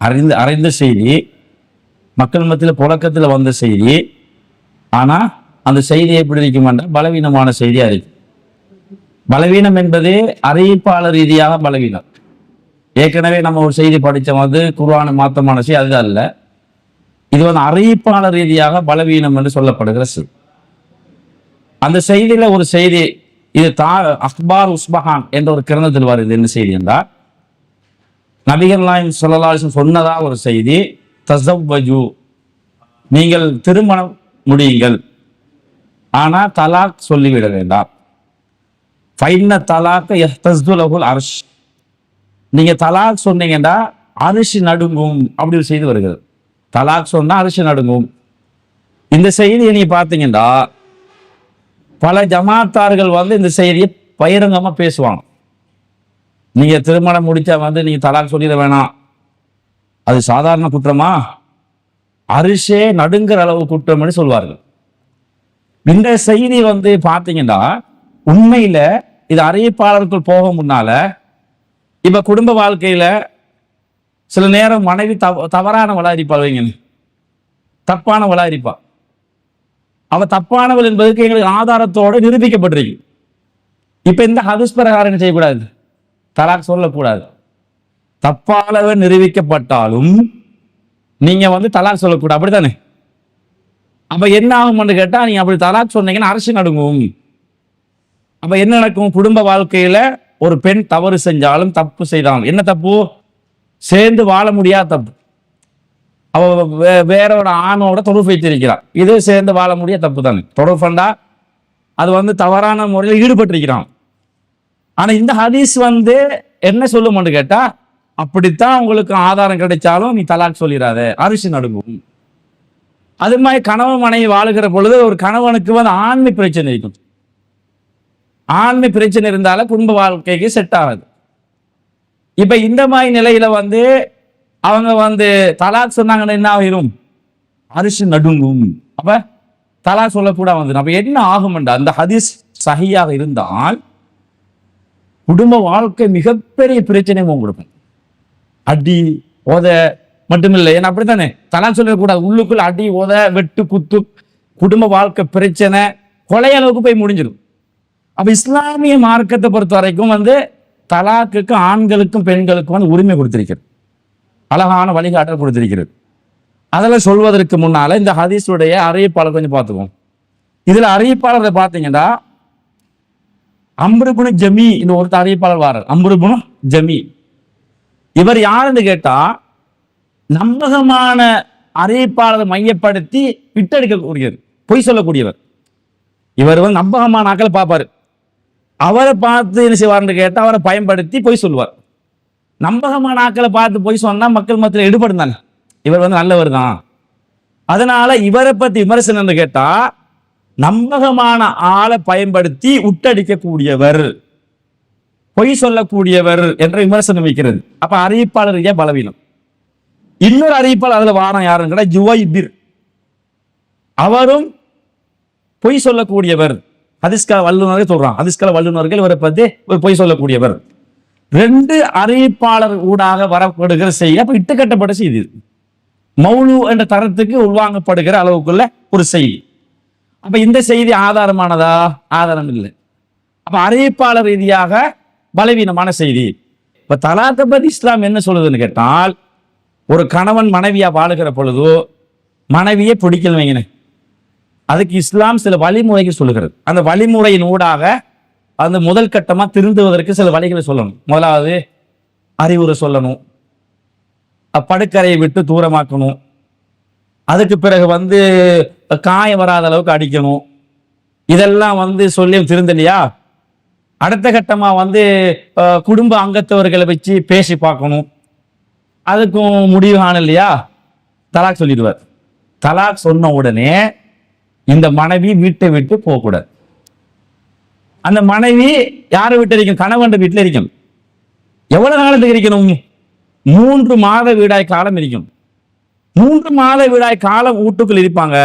அறிந்து அறிந்த செய்தி மக்கள் மத்தியில் புழக்கத்தில் வந்த செய்தி. ஆனால் அந்த செய்தி எப்படி இருக்குமென்றா பலவீனமான செய்தியாக இருக்கு பலவீனம் என்பது அறிவிப்பாளர் ரீதியாக பலவீனம். ஏற்கனவே நம்ம ஒரு செய்தி படித்தோம் வந்து குர்ஆன மாத்தமான செய்தி அது அல்ல. இது வந்து அறிவிப்பாளர் ரீதியாக பலவீனம் என்று சொல்லப்படுகிற செய்தி. அந்த செய்தியில் ஒரு செய்தி இது தா அக்பார் உஸ்பஹான் என்ற ஒரு கிரணத்தில் வருது என்ன செய்தி என்றால் நபிகள் நாயம் சொல்லலாசன் சொன்னதா ஒரு செய்தி தசவ்வஜு நீங்கள் திருமணம் முடியுங்கள். ஆனால் தலாக் சொல்லிவிட வேண்டாம். ஃபைன்ன தலாக்க எஹ்தஸ்துலகுல் அர்ஷ். நீங்கள் தலாக் சொன்னீங்கன்னா அரிசி நடுங்கும் அப்படி ஒரு செய்தி வருகிறது. தலாக் சொன்னால் அரிசி நடுங்கும் இந்த செய்தியை நீங்கள் பார்த்தீங்கன்னா பல ஜமாத்தார்கள் வந்து இந்த செய்தியை பயிரங்கமாக பேசுவாங்க. நீங்கள் திருமணம் முடித்தா வந்து நீங்கள் தலாக் சொல்லிட வேணாம். அது சாதாரண குற்றமா? அரிசே நடுங்கிற அளவு குற்றம்னு சொல்வார்கள். இந்த செய்தி வந்து பார்த்தீங்கன்னா உண்மையில் இது அறிவிப்பாளருக்குள் போக முன்னால் இப்போ குடும்ப வாழ்க்கையில் சில நேரம் மனைவி தவ தவறான வளாரிப்பாள் வைங்க தப்பான வளாரிப்பா அவள் தப்பானவள் என்பதுக்கு எங்களுக்கு ஆதாரத்தோடு நிரூபிக்கப்பட்டிருக்கு இப்போ இந்த ஹதுஸ் பிரகாரம் செய்யக்கூடாது? தலாக் சொல்லக்கூடாது. தப்பாலவே நிரூபிக்கப்பட்டாலும் நீங்க வந்து தலாக் சொல்லக்கூடாது. அப்படித்தானே? அப்ப என்ன ஆகும்னு கேட்டா நீங்க அப்படி தலாக் சொன்னீங்கன்னா அரசு நடுங்கும். அப்ப என்ன நடக்கும்? குடும்ப வாழ்க்கையில ஒரு பெண் தவறு செஞ்சாலும் தப்பு செய்தாலும் என்ன தப்பு? சேர்ந்து வாழ முடியாத தப்பு. அவ வே- வேறோட ஆணோட தொடர்பு வைத்திருக்கிறான் இது சேர்ந்து வாழ முடிய தப்பு தானே தொடர்பண்டா அது வந்து தவறான முறையில் ஈடுபட்டிருக்கிறான். ஆனா இந்த ஹதீஸ் வந்து என்ன சொல்லுமான்னு கேட்டா அப்படித்தான் உங்களுக்கு ஆதாரம் கிடைச்சாலும் நீ தலாக் சொல்லிடாத அரிசி நடுங்கும். அது மாதிரி கணவன் மனைவி வாழுகிற பொழுது ஒரு கணவனுக்கு வந்து ஆண்மை பிரச்சனை இருக்கும். ஆண்மை பிரச்சனை இருந்தாலும் குடும்ப வாழ்க்கைக்கு செட் ஆகாது. இப்போ இந்த மாதிரி நிலையில வந்து அவங்க வந்து தலாக் சொன்னாங்கன்னா என்ன ஆகிரும் அரிசி நடுங்கும். அப்ப தலாக் சொல்லக்கூடாது வந்து அப்ப என்ன ஆகும்ண்டா? அந்த ஹதீஸ் சகியாக இருந்தால் குடும்ப வாழ்க்கை மிகப்பெரிய பிரச்சனையும் உங்களுக்கு அடி உத மட்டுமில்லை. ஏன்னா அப்படித்தானே? தலா சொல்லக்கூடாது. உள்ளுக்குள்ள அடி ஓத வெட்டு குத்து குடும்ப வாழ்க்கை பிரச்சனை கொலை அளவுக்கு போய் முடிஞ்சிடும். அப்போ இஸ்லாமிய மார்க்கத்தை பொறுத்த வரைக்கும் வந்து தலாக்குக்கு ஆண்களுக்கும் பெண்களுக்கும் வந்து உரிமை கொடுத்திருக்கிறது. அழகான வழிகாட்டல் கொடுத்திருக்கிறது. அதில் சொல்வதற்கு முன்னால் இந்த ஹதீஸுடைய அறிவிப்பாளர் கொஞ்சம் பார்த்துக்குவோம். இதில் அறிவிப்பாளரை பார்த்தீங்கன்னா அம்ருபுனு ஜமி இந்த ஒருத்தர் அறிவிப்பாளர் வாரர். அம்ருபுனு ஜமி. இவர் யாருன்னு கேட்டா நம்பகமான அறிவிப்பாளரை மையப்படுத்தி விட்டெடுக்கக்கூடியவர் பொய் சொல்லக்கூடியவர். இவர் வந்து நம்பகமான ஆக்களை பார்ப்பாரு. அவரை பார்த்து என்ன செய்வார்னு கேட்டால் அவரை பயன்படுத்தி பொய் சொல்லுவார். நம்பகமான ஆக்களை பார்த்து பொய் சொன்னால் மக்கள் மத்தியில் ஈடுபடும் தானே. இவர் வந்து நல்லவர் தான். அதனால இவரை பற்றி விமர்சனம் கேட்டால் நம்பகமான ஆளை பயன்படுத்தி உட்டடிக்கக்கூடியவர் பொய் சொல்லக்கூடியவர் என்ற விமர்சனம் வைக்கிறது. அப்ப அறிவிப்பாளர் ஏன் பலவீனம். இன்னொரு அறிவிப்பாளர் அதுல வாரம் யாருன்னு கேட்டால் ஜுவைபிர். அவரும் பொய் சொல்லக்கூடியவர். ஹதிஸ்கா வல்லுநர்கள் சொல்றான் ஹதிஸ்கா வல்லுநர்கள் இவரை பத்தி ஒரு பொய் சொல்லக்கூடியவர். ரெண்டு அறிவிப்பாளர் ஊடாக வரப்படுகிற செய்தி அப்ப இட்டுக்கட்டப்பட்ட செய்தி மௌனு மௌலு என்ற தரத்துக்கு உள்வாங்கப்படுகிற அளவுக்குள்ள ஒரு செய்தி. அப்ப இந்த செய்தி ஆதாரமானதா? ஆதாரம் இல்லை அப்ப அறிவிப்பாளர் ரீதியாக பலவீனமான செய்தி. இப்ப தலாத்தை பத்தி இஸ்லாம் என்ன சொல்லுதுன்னு கேட்டால் ஒரு கணவன் மனைவியா வாழுகிற பொழுது மனைவியே பிடிக்கல வைங்கன்னு அதுக்கு இஸ்லாம் சில வழிமுறைகள் சொல்லுகிறது. அந்த வழிமுறையின் ஊடாக அந்த முதல் கட்டமா திருந்துவதற்கு சில வழிகளை சொல்லணும். முதலாவது அறிவுரை சொல்லணும். படுக்கரையை விட்டு தூரமாக்கணும். அதுக்கு பிறகு வந்து காயம் வராத அளவுக்கு அடிக்கணும். இதெல்லாம் வந்து சொல்லி திருந்தலையா? அடுத்த கட்டமாக வந்து குடும்ப அங்கத்தவர்களை வச்சு பேசி பார்க்கணும். அதுக்கும் முடிவு இல்லையா தலாக் சொல்லிடுவார். தலாக் சொன்ன உடனே இந்த மனைவி வீட்டை விட்டு போகக்கூடாது. அந்த மனைவி யாரை வீட்டில் இருக்கும் கணவன் வீட்டில் இருக்கும் எவ்வளவு காலத்துக்கு இருக்கணும்? மூன்று மாத வீடாய் காலம் இருக்கும். மூன்று மாத வீடாய் காலம் வீட்டுக்குள் இருப்பாங்க.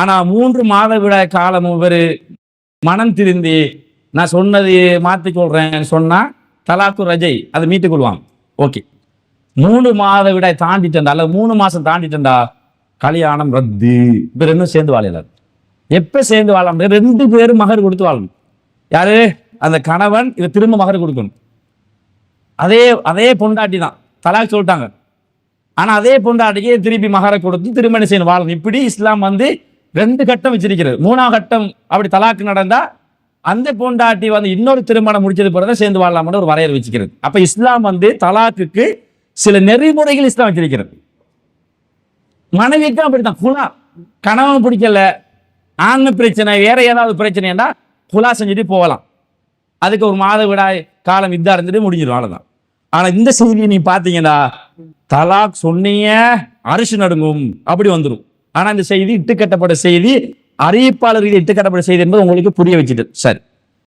ஆனால் மூன்று மாத வீடாய் காலம் இவர் மனம் திருந்தி நான் சொன்னது மாற்றி சொல்கிறேன் சொன்னால் தலாக்கு ரஜை அதை மீட்டுக் கொள்வாங்க ஓகே. மூணு மாத விடாய் தாண்டிட்டா அல்லது மூணு மாதம் தாண்டிட்டா கல்யாணம் ரத்து. இப்போ ரெண்டும் சேர்ந்து வாழலாம் எப்போ சேர்ந்து வாழ ரெண்டு பேரும் மகர் கொடுத்து வாழணும். யாரு? அந்த கணவன் இதை திரும்ப மகர் கொடுக்கணும். அதே அதே பொண்டாட்டி தான். தலாக் சொல்லிட்டாங்க. ஆனால் அதே பொண்டாட்டிக்கு திருப்பி மகரை கொடுத்து திருமணம் செய்யணும் வாழணும். இப்படி இஸ்லாம் வந்து ரெண்டு கட்டம் வச்சிருக்கிறது. மூணாம் கட்டம் அப்படி தலாக்கு நடந்தா அந்த பொண்டாட்டி வந்து இன்னொரு திருமணம் முடிச்சது பிறகு தான் சேர்ந்து வாழலாம்னு ஒரு வரையறை வச்சுக்கிறது. அப்ப இஸ்லாம் வந்து தலாக்குக்கு சில நெறிமுறைகள் இஸ்லாம் வச்சிருக்கிறது. மனைவிக்கும் அப்படித்தான். குலா. கணவன் பிடிக்கல. ஆண்மை பிரச்சனை வேற ஏதாவது பிரச்சனைன்னா குலா செஞ்சுட்டு போகலாம். அதுக்கு ஒரு மாத விடாய் காலம் இதா இருந்துட்டு முடிஞ்சிடும். அவ்வளோதான் ஆனா இந்த செய்தியை நீ பார்த்தீங்கன்னா தலாக் சொன்னீங்க அரிசி நடுங்கும். அப்படி வந்துடும். ஆனால் இந்த செய்தி இட்டுக்கட்டப்பட்ட செய்தி அறிவிப்பாளர்கள் இட்டுக்கட்டப்பட்ட செய்தி என்பது உங்களுக்கு புரிய வச்சுட்டு சரி.